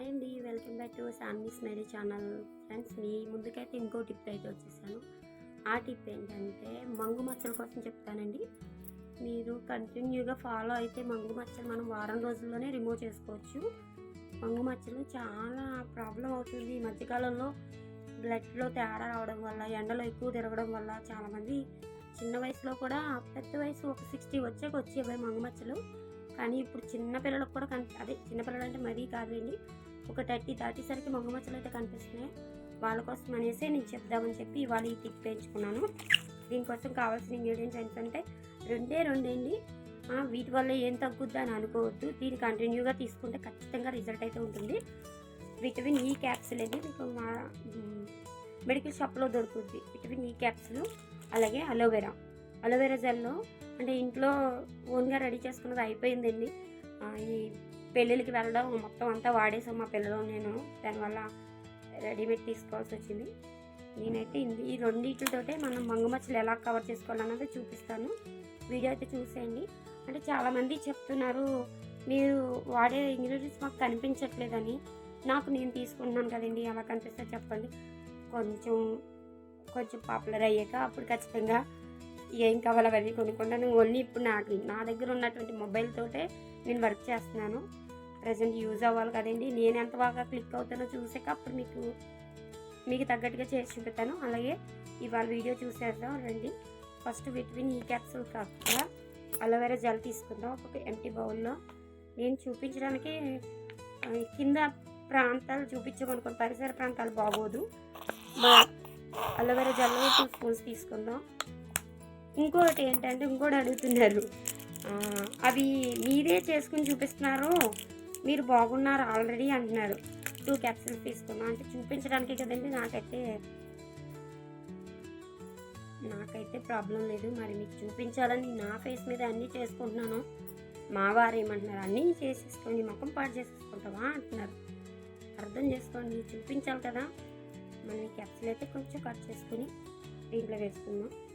Hi అండి welcome back to Sanvi smiley channel. Friends మీ ముందుకైతే ఇంకో టిప్ అయితే వచ్చేసాను. ఆ టిప్ ఏంటంటే మంగు మచ్చల కోసం చెప్తానండి. మీరు కంటిన్యూగా ఫాలో అయితే మంగు మచ్చలు మనం వారం రోజుల్లోనే రిమూవ్ చేసుకోవచ్చు. మంగు మచ్చలు చాలా ప్రాబ్లం అవుతుంది. ఈ మధ్యకాలంలో బ్లడ్లో తేడా రావడం వల్ల ఎండలో ఎక్కువ తిరగడం వల్ల చాలామంది చిన్న వయసులో కూడా పెద్ద వయసు ఒక సిక్స్టీ వచ్చాక వచ్చేవి మంగు మచ్చలు. కానీ ఇప్పుడు చిన్న పిల్లలకు కూడా కన్ అదే చిన్నపిల్లలు అంటే మరీ కాదండి ఒక థర్టీ దాటేసరికి మొగ్గ మచ్చలు అయితే కనిపిస్తున్నాయి. వాళ్ళ కోసం అనేసి నేను చెప్దామని చెప్పి ఇవాళ ఈ టిప్ పెంచుకున్నాను దీనికోసం కావాల్సిన ఇంగ్రీడియంట్స్ ఏంటంటే రెండే రెండండి. వీటి వల్ల ఏం తగ్గుద్ది అని అనుకోవద్దు. దీన్ని కంటిన్యూగా తీసుకుంటే ఖచ్చితంగా రిజల్ట్ అయితే ఉంటుంది. విటమిన్ ఈ క్యాప్సిల్ అనేది మీకు మా మెడికల్ షాప్లో దొరుకుతుంది విటమిన్ ఈ క్యాప్సిల్ అలాగే అలోవెరా. అలోవెరా జెల్లో అంటే ఇంట్లో ఓన్గా రెడీ చేసుకున్నది అయిపోయిందండి. ఈ పెళ్ళిళ్ళకి వెళ్ళడం మొత్తం అంతా వాడేసాం మా పిల్లలు నేను. దానివల్ల రెడీమేడ్ తీసుకోవాల్సి వచ్చింది. నేనైతే ఈ రెండింటితోటే మనం మంగుమచ్చలు ఎలా కవర్ చేసుకోవాలన్నది చూపిస్తాను. వీడియో అయితే చూసేయండి. అంటే చాలామంది చెప్తున్నారు మీరు వాడే ఇంగ్రీడియంట్స్ మాకు కనిపించట్లేదని. నాకు నేను తీసుకుంటున్నాను కదండి ఎలా కనిపిస్తే చెప్పండి. కొంచెం కొంచెం పాపులర్ అయ్యాక అప్పుడు ఖచ్చితంగా ఏం కావాలో అవన్నీ కొనుక్కుంటాను. ఓన్లీ ఇప్పుడు నాకు నా దగ్గర ఉన్నటువంటి మొబైల్ తోటే నేను వర్క్ చేస్తున్నాను. ప్రజెంట్ యూజ్ అవ్వాలి కదండి. నేను ఎంత బాగా క్లిక్ అవుతానో చూసాక అప్పుడు మీకు మీకు తగ్గట్టుగా చేసి చూపిస్తాను. అలాగే ఇవాళ వీడియో చూసేద్దాం రండి. ఫస్ట్ విటమిన్ ఈ క్యాప్సూల్ కాకుండా అలోవెరా జెల్ తీసుకుందాం. ఒక ఎంటీ బౌల్లో నేను చూపించడానికి కింద ప్రాంతాలు చూపించమనుకోండి పరిసర ప్రాంతాలు బాగోదు. మా అలోవెరా జెల్ టూ స్పూన్స్ తీసుకుందాం. ఇంకోటి ఏంటంటే ఇంకోటి అడుగుతున్నారు. అవి మీరే చేసుకుని చూపిస్తున్నారు. మీరు బాగున్నారు ఆల్రెడీ అంటున్నారు. టూ క్యాప్సిల్స్ తీసుకున్నా. అంటే చూపించడానికి కదండి నాకైతే. నాకైతే ప్రాబ్లం లేదు. మరి మీకు చూపించాలని నా ఫేస్ మీద అన్నీ చేసుకుంటున్నాను. మా వారు ఏమంటున్నారు? అన్నీ చేసేసుకోండి. ముఖం పాడు చేసేసుకుంటావా అంటున్నారు. అర్థం చేసుకోండి. చూపించాలి కదా. మళ్ళీ క్యాప్సిల్ అయితే కొంచెం కట్ చేసుకుని దీంట్లో వేసుకుందాం.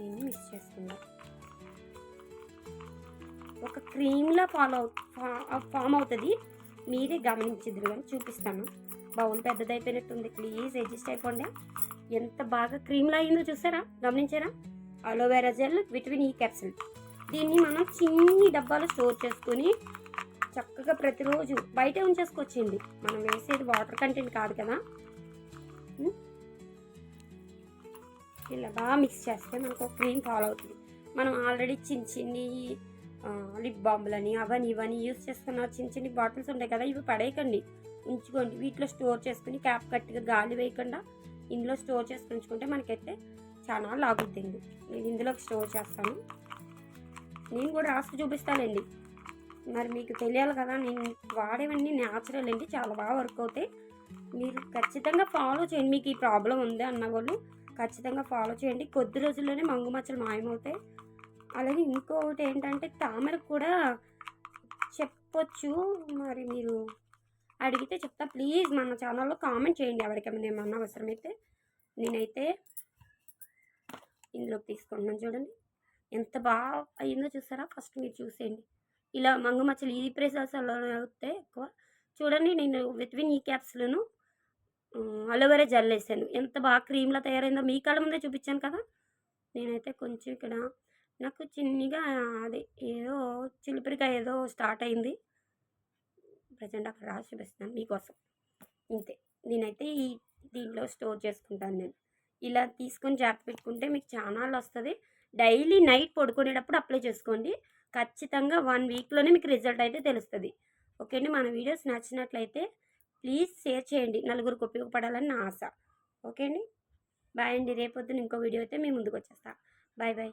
దీన్ని మిక్స్ చేసుకుందాం. ఒక క్రీమ్లా ఫాలో ఫామ్ అవుతుంది. మీరే గమనించిద్దరు కానీ చూపిస్తాను. బౌల్ పెద్దదైపోయినట్టుంది. ప్లీజ్ అడ్జస్ట్ అయిపోండి. ఎంత బాగా క్రీమ్లా అయిందో చూసారా? గమనించారా? Aloe vera gel vitamin E capsule దీన్ని మనం చిన్ని డబ్బాలో స్టోర్ చేసుకొని చక్కగా ప్రతిరోజు బయట ఉంచేసుకొచ్చింది మనం వేసేది వాటర్ కంటెంట్ కాదు కదా. ఇలా బాగా మిక్స్ చేస్తే మనకు ఒక క్రీమ్ ఫాలో అవుతుంది. మనం ఆల్రెడీ చిన్న చిన్ని లిప్ బాంబులని అవని ఇవని యూస్ చేసుకున్న చిన్న చిన్న బాటిల్స్ ఉంటాయి కదా ఇవి పడేయకండి. ఉంచుకోండి. వీటిలో స్టోర్ చేసుకుని క్యాప్ కట్టిగా గాలి వేయకుండా ఇందులో స్టోర్ చేసుకుని ఉంచుకుంటే మనకైతే చాలా లాగుద్దండి. నేను ఇందులోకి స్టోర్ చేస్తాను. నేను కూడా రాసి చూపిస్తానండి. మరి మీకు తెలియాలి కదా నేను వాడేవన్నీ న్యాచురల్ అండి. చాలా బాగా వర్క్ అవుతాయి. మీరు ఖచ్చితంగా ఫాలో చేయండి. మీకు ఈ ప్రాబ్లం ఉంది అన్న వాళ్ళు ఖచ్చితంగా ఫాలో చేయండి. కొద్ది రోజుల్లోనే మంగు మచ్చలు మాయమవుతాయి. అలాగే ఇంకొకటి ఏంటంటే తామర కూడా చెప్పొచ్చు. మరి మీరు అడిగితే చెప్తా. ప్లీజ్ మన ఛానల్లో కామెంట్ చేయండి ఎవరికైనా ఏమన్నా అవసరమైతే. నేనైతే ఇందులోకి తీసుకుంటున్నాను చూడండి. ఎంత బాగా అయిందో చూసారా? ఫస్ట్ మీరు చూసేయండి. ఇలా మంగు మచ్చలు ఈ ప్రెసెస్లో అవుతాయి ఎక్కువ. చూడండి నేను విటమిన్ ఈ క్యాప్స్లను అలోవెరా జెల్ వేసాను. ఎంత బాగా క్రీమ్లా తయారైందో మీ కళ్ళ ముందే చూపించాను కదా? నేనైతే కొంచెం ఇక్కడ నాకు చిన్నగా అది ఏదో చిలిపిరికాయ ఏదో స్టార్ట్ అయింది. ప్రజెంట్ అక్కడ రాసి చూపిస్తున్నాను మీకోసం. ఇంతే. నేనైతే ఈ దీంట్లో స్టోర్ చేసుకుంటాను నేను. ఇలా తీసుకొని జాగ్రత్త పెట్టుకుంటే మీకు చాలా వస్తుంది. డైలీ నైట్ పడుకునేటప్పుడు అప్లై చేసుకోండి. ఖచ్చితంగా వన్ వీక్లోనే మీకు రిజల్ట్ అయితే తెలుస్తుంది. ఓకే అండి మన వీడియోస్ నచ్చినట్లయితే ప్లీజ్ షేర్ చేయండి. నలుగురికి ఉపయోగపడాలని నా ఆశ. ఓకే అండి బాయ్ అండి. రేపొద్దున ఇంకో వీడియో అయితే మీ ముందుకు వచ్చేస్తా బాయ్ బాయ్.